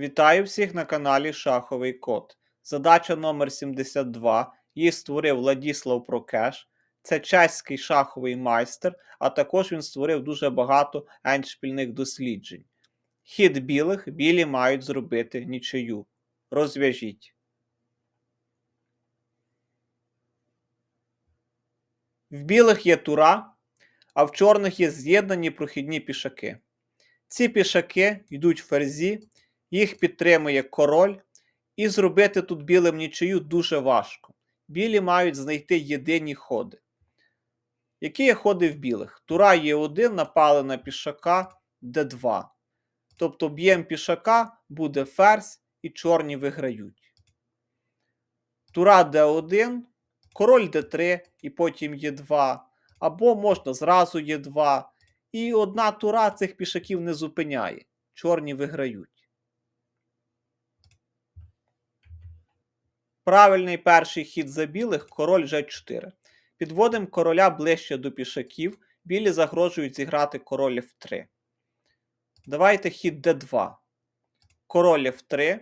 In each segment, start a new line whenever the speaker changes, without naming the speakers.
Вітаю всіх на каналі Шаховий Код. Задача номер 72. Її створив Владіслав Прокеш. Це чеський шаховий майстер, а також він створив дуже багато ендшпільних досліджень. Хід білих білі мають зробити нічию. Розв'яжіть. В білих є тура, а в чорних є з'єднані прохідні пішаки. Ці пішаки йдуть в ферзі, їх підтримує король, і зробити тут білим нічию дуже важко. Білі мають знайти єдині ходи. Які є ходи в білих? Тура є 1 напали на пішака d2. Тобто б'єм пішака буде ферзь і чорні виграють. Тура d1, король d3 і потім Е2. Або можна зразу Е2. І одна тура цих пішаків не зупиняє. Чорні виграють. Правильний перший хід за білих король G4. Підводимо короля ближче до пішаків. Білі загрожують зіграти король F3. Давайте хід d2. Король F3.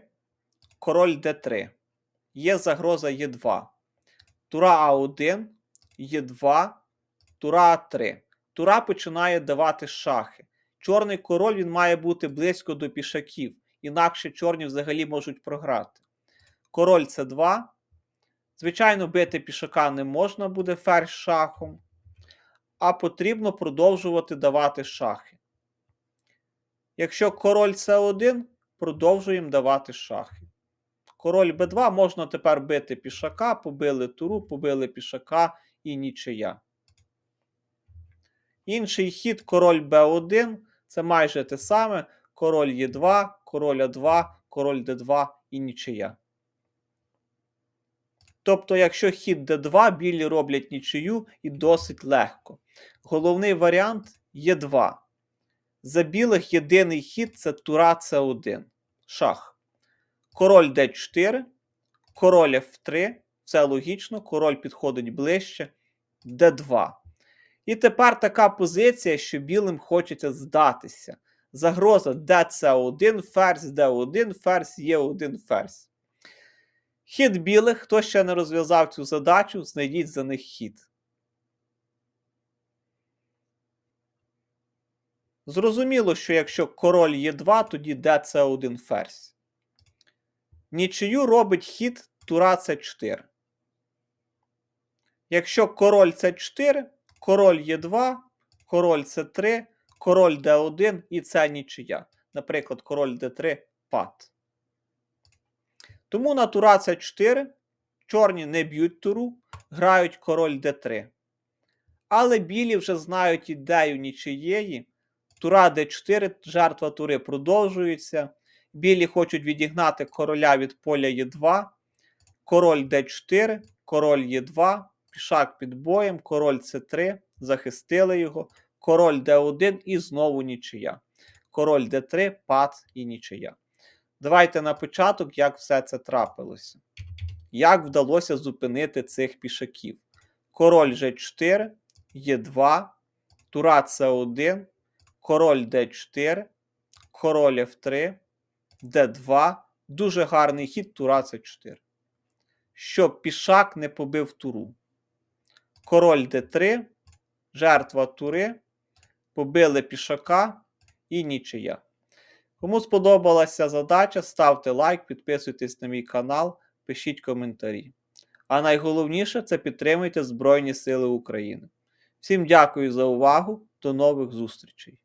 Король d3. Є загроза Е2. Тура А1, Е2, Тура А3. Тура починає давати шахи. Чорний король він має бути близько до пішаків, інакше чорні взагалі можуть програти. Король С2. Звичайно, бити пішака не можна буде ферзь шахом, а потрібно продовжувати давати шахи. Якщо король С1, продовжуємо давати шахи. Король Б2 можна тепер бити пішака, побили туру, побили пішака і нічия. Інший хід король Б1 це майже те саме. Король Е2, король А2, король Д2 і нічия. Тобто, якщо хід d2, білі роблять нічию і досить легко. Головний варіант Е2. За білих єдиний хід це тура С1. Шах. Король d4, король F3. Це логічно, король підходить ближче. d2. І тепер така позиція, що білим хочеться здатися. Загроза dc1, ферзь d1, ферзь Е1 ферзь. Хід білих, хто ще не розв'язав цю задачу, знайдіть за них хід. Зрозуміло, що якщо король є 2, тоді dc1 ферзь. Нічию робить хід тура c4. Якщо король c4, король є 2, король c3, король d1 і це нічия. Наприклад, король d3 пад. Тому на тура С4 чорні не б'ють туру, грають король Д3. Але білі вже знають ідею нічиєї. Тура Д4, жертва тури продовжується. Білі хочуть відігнати короля від поля Е2. Король Д4, король Е2, пішак під боєм, король С3, захистили його, король Д1 і знову нічия. Король Д3, пад і нічия. Давайте на початок, як все це трапилося. Як вдалося зупинити цих пішаків? Король G4, Е2, Тура С1, король Д4, король F3, Д2. Дуже гарний хід Тура С4. Щоб пішак не побив туру. Король Д3, жертва тури, побили пішака і нічия. Кому сподобалася задача, ставте лайк, підписуйтесь на мій канал, пишіть коментарі. А найголовніше це підтримуйте Збройні Сили України. Всім дякую за увагу, до нових зустрічей!